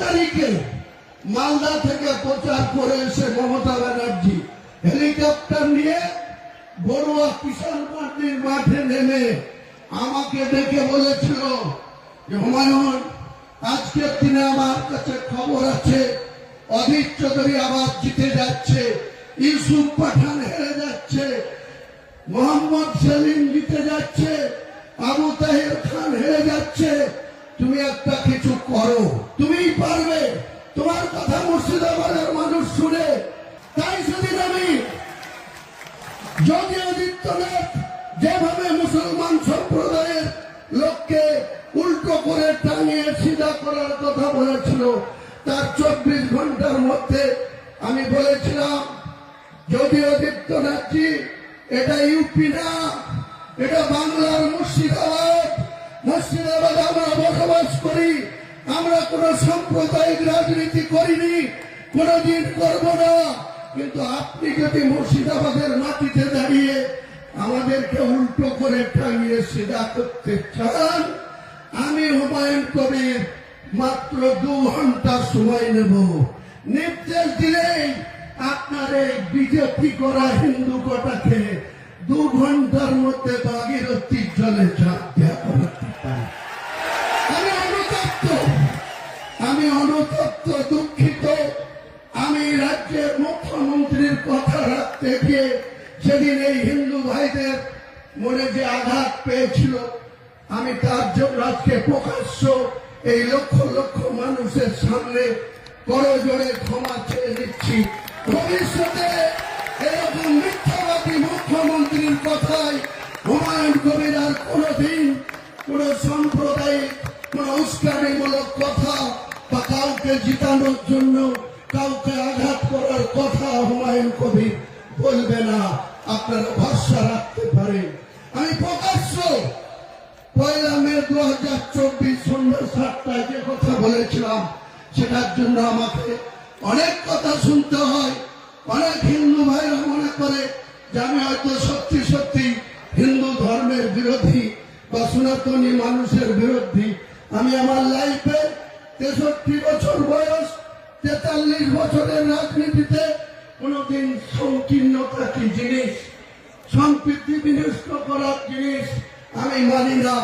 তারিখে মালদা থেকে প্রচার করে এসে মমতা ব্যানার্জি হেলিকপ্টার নিয়ে বড়ুয়া কিষাণ পার্টির মাঠে নেমে আমাকে ডেকে বলেছিল যে, হুমায়ুন আজকের দিনে আমার কাছে খবর আছে। অধীর চৌধুরী আবার জিতে যাচ্ছে। ইউসুফ পাঠান হেরে যাচ্ছে। মোহাম্মদ সেলিম জিতে যাচ্ছে। আবু তাহের খান হেরে যাচ্ছে। তুমি একটা কিছু করো। তুমিই পারবে। তোমার কথা মুর্শিদাবাদের মানুষ শুনে। তাই সেদিন আমি যোগী আদিত্যনাথ যেভাবে মুসলমান সম্প্রদায়ের লোককে উল্টো করে টাঙিয়ে সিধা করার কথা বলেছিল, তার চব্বিশ ঘণ্টার মধ্যে আমি বলেছিলাম, যোগী আদিত্যনাথজি, এটা ইউপি না, এটা বাংলার মুর্শিদাবাদ। মুর্শিদাবাদ আমরা বসবাস করি। আমরা কোন সাম্প্রদায়িক রাজনীতি করিনি। কোনদিন করব না। কিন্তু আপনি যদি মুর্শিদাবাদের মাটিতে দাঁড়িয়ে আমাদেরকে উল্টো করে টাঙিয়ে সিধা করতে চান, আমি হুমায়ুন কবির মাত্র দু ঘণ্টা সময় নেব। নির্দেশ দিলেই আপনার এই বিজেপি করা হিন্দু কটাকে দু ঘণ্টার মধ্যে ভাগীরথী জলে ঝাঁপ দেওয়া রাজ্যের মুখ্যমন্ত্রীর কথা রাখতে গিয়ে সেদিন এই হিন্দু ভাইদের মনে যে আঘাত পেয়েছিল, আমি তার জন্য আজকে প্রকাশ্য এই লক্ষ লক্ষ মানুষের সামনে বড় জোরে ক্ষমা চেয়ে নিচ্ছি। ভবিষ্যতে এরকম মিথ্যাবাদী মুখ্যমন্ত্রীর কথায় হুমায়ুন কবির আর কোনোদিন কোন সাম্প্রদায়িক, কোন উস্কানিমূলক কথা বা কাউকে জিতানোর জন্য কাউকে আঘাত করার কথা হুমায়ুন কবির বলবে না, আপনারা ভরসা রাখতে পারেন আমি প্রকাশ্য পয়লা মে দু হাজার চব্বিশ সন্ধ্যা সাতটায় যে কথা বলেছিলাম, সেটার জন্য আমাকে অনেক কথা শুনতে হয়। অনেক হিন্দু ভাইরা মনে করে যে আমি হয়তো সত্যি সত্যি হিন্দু ধর্মের বিরোধী বা সনাতনী মানুষের বিরোধী। আমি আমার লাইফে তেষট্টি বছর বয়স তেতাল্লিশ বছরের রাজনীতিতে কোনোদিন সংকীর্ণতা কি জিনিস সম্পৃক্তি বিনষ্ট করার জিনিস আমি মানি না।